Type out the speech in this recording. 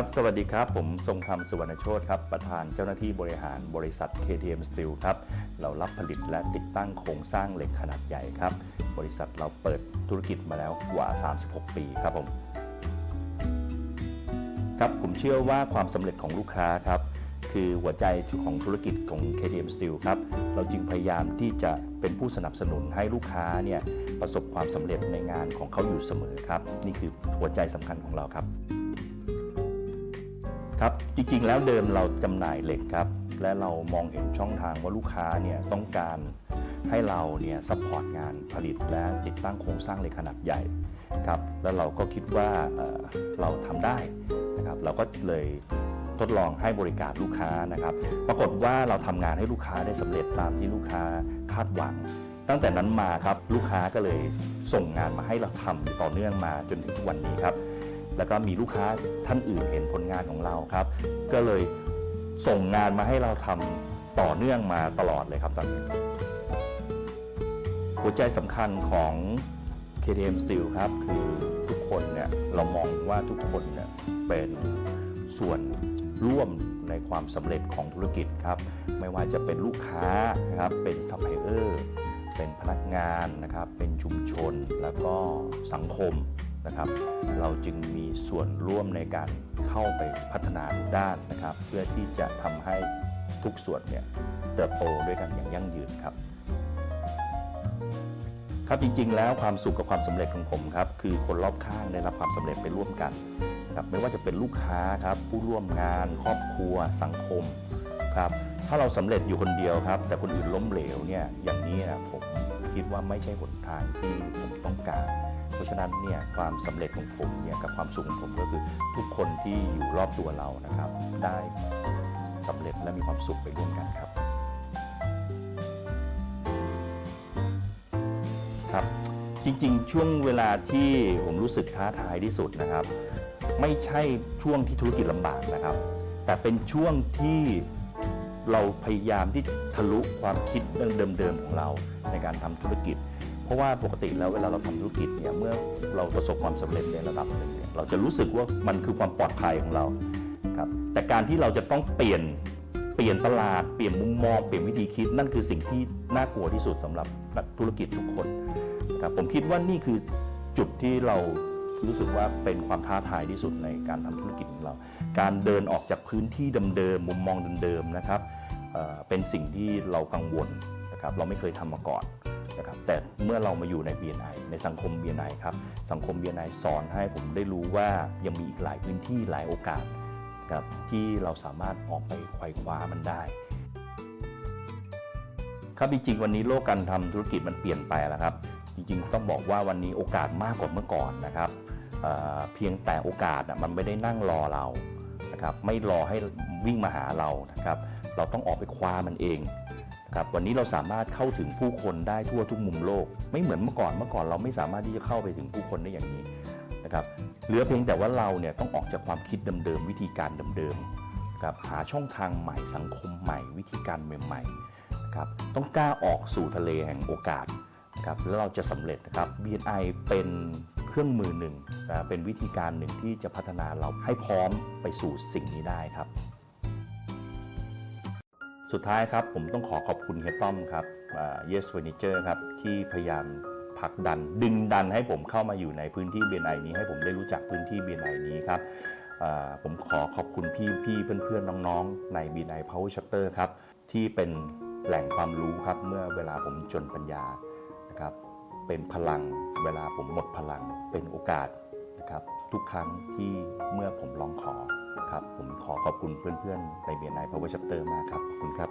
ับ สวัสดีครับ ผมทรงธรรมสุวรรณโชตครับ ประธานเจ้าหน้าที่บริหารบริษัท KTM Steel ครับ เรารับผลิตและติดตั้งโครงสร้างเหล็กขนาดใหญ่ครับ บริษัทเราเปิดธุรกิจมาแล้วกว่า 36 ปีครับผม ครับผมเชื่อว่าความสำเร็จของลูกค้าครับ คือหัวใจของธุรกิจของ KTM Steel ครับ เราจึงพยายามที่จะเป็นผู้สนับสนุนให้ลูกค้าเนี่ยประสบความสำเร็จในงานของเขาอยู่เสมอครับ นี่คือหัวใจสำคัญของเราครับ ครับจริงๆ แล้วเดิมเราจำหน่ายเหล็กครับ และเรามองเห็นช่องทางว่าลูกค้าเนี่ยต้องการให้เราเนี่ยซัพพอร์ตงานผลิตและติดตั้งโครงสร้างเหล็กขนาดใหญ่ครับแล้วเราก็คิดว่าเเราทำได้นะครับเราก็เลยทดลองให้บริการลูกค้านะครับ ปรากฏว่าเราทำงานให้ลูกค้าได้สำเร็จตามที่ลูกค้าคาดหวัง ตั้งแต่นั้นมาครับลูกค้าก็เลยส่งงานมาให้เราทำต่อเนื่องมาจนถึงทุกวันนี้ครับ แล้วก็มีลูกค้าท่านอื่นเห็นผลงานของเราครับ ก็เลยส่งงานมาให้เราทำต่อเนื่องมาตลอดเลยครับตอนนี้หัวใจสำคัญของ KTM Steel ครับคือทุกคนเนี่ยเรามองว่าทุกคนเนี่ยเป็นส่วนร่วมในความสำเร็จของธุรกิจครับ ไม่ว่าจะเป็นลูกค้านะครับเป็นซัพพลายเออร์เป็นพนักงานนะครับเป็นชุมชนแล้วก็สังคม นะครับ เราจึงมีส่วนร่วมในการเข้าไปพัฒนาทุกด้านนะครับ เพื่อที่จะทำให้ทุกส่วนเนี่ยเติบโตด้วยกันอย่างยั่งยืนครับ ครับจริงๆ แล้วความสุขกับความสำเร็จของผมครับคือคนรอบข้างได้รับความสำเร็จไปร่วมกันครับไม่ว่าจะเป็นลูกค้าครับผู้ร่วมงาน ครอบครัว สังคมครับถ้าเราสำเร็จอยู่คนเดียวครับ แต่คนอื่นล้มเหลวเนี่ยอย่างนี้นะผมคิดว่าไม่ใช่หนทางที่ผมต้องการ ราะฉะนั้นเนี่ยความสำเร็จของผมเนี่ยกับความสุขของผมก็คือทุกคนที่อยู่รอบตัวเรานะครับ ได้สำเร็จและมีความสุขไปร่วมกันครับ ครับ จริงๆ ช่วงเวลาที่ผมรู้สึกท้าทายที่สุดนะครับ ไม่ใช่ช่วงที่ธุรกิจลำบากนะครับ แต่เป็นช่วงที่เราพยายามที่ทะลุความคิดเรื่องเดิมๆของเราในการทำธุรกิจ ราะว่าปกติแล้วเวลาเราทำธุรกิจเนี่ยเมื่อเราประสบความสำเร็จในระดับหนึ่งเนี่ยเราจะรู้สึกว่ามันคือความปลอดภัยของเราครับแต่การที่เราจะต้องเปลี่ยนเปลี่ยนตลาดเปลี่ยนมุมมองเปลี่ยนวิธีคิดนั่นคือสิ่งที่น่ากลัวที่สุดสำหรับนักธุรกิจทุกคนครับผมคิดว่านี่คือจุดที่เรารู้สึกว่าเป็นความท้าทายที่สุดในการทำธุรกิจของเรา การเดินออกจากพื้นที่เดิมๆมุมมองเดิมๆนะครับเอ่อเป็นสิ่งที่เรากังวลนะครับเราไม่เคยทำมาก่อน นะครับแต่เมื่อเรามาอยู่ใน BNI ในสังคม BNI ครับสังคม BNI สอนให้ผมได้รู้ว่ายังมีอีกหลายพื้นที่หลายโอกาสครับที่เราสามารถออกไปไขว่คว้ามันได้ ครับจริงๆวันนี้โลกการทำธุรกิจมันเปลี่ยนไปแล้วครับ จริงๆ ต้องบอกว่าวันนี้โอกาสมากกว่าเมื่อก่อนนะครับเเพียงแต่โอกาสมันไม่ได้นั่งรอเรานะครับไม่รอให้วิ่งมาหาเรานะครับ เราต้องออกไปคว้ามันเอง ครับวันนี้เราสามารถเข้าถึงผู้คนได้ทั่วทุกมุมโลก ไม่เหมือนเมื่อก่อนเมื่อก่อนเราไม่สามารถที่จะเข้าไปถึงผู้คนได้อย่างนี้นะครับเหลือเพียงแต่ว่าเราเนี่ยต้องออกจากความคิดเดิมๆวิธีการเดิมๆครับหาช่องทางใหม่สังคมใหม่ วิธีการใหม่ๆนะครับต้องกล้าออกสู่ทะเลแห่งโอกาสครับแล้วเราจะสำเร็จนะครับ BNI เป็นเครื่องมือหนึ่งนะเป็นวิธีการหนึ่งที่จะพัฒนาเราให้พร้อมไปสู่สิ่งนี้ได้ครับ สุดท้ายครับผมต้องขอขอบคุณเฮียต้อมครับอ่า Yes Furniture ครับที่พยายามผลักดัน ดึงดันให้ผมเข้ามาอยู่ในพื้นที่ BNI นี้ ให้ผมได้รู้จักพื้นที่ BNI นี้ครับผมขอขอบคุณพี่พี่เพื่อนๆ น้องๆ ใน BNI Power Chapter ครับที่เป็นแหล่งความรู้ครับเมื่อเวลาผมจนปัญญานะครับเป็นพลังเวลาผมหมดพลังเป็นโอกาส ครับทุกครั้งที่เมื่อผมร้องขอครับผมขอขอบคุณเพื่อนๆในเบียนไนพาวเวอร์ชัปเตอร์มากครับขอบคุณครับ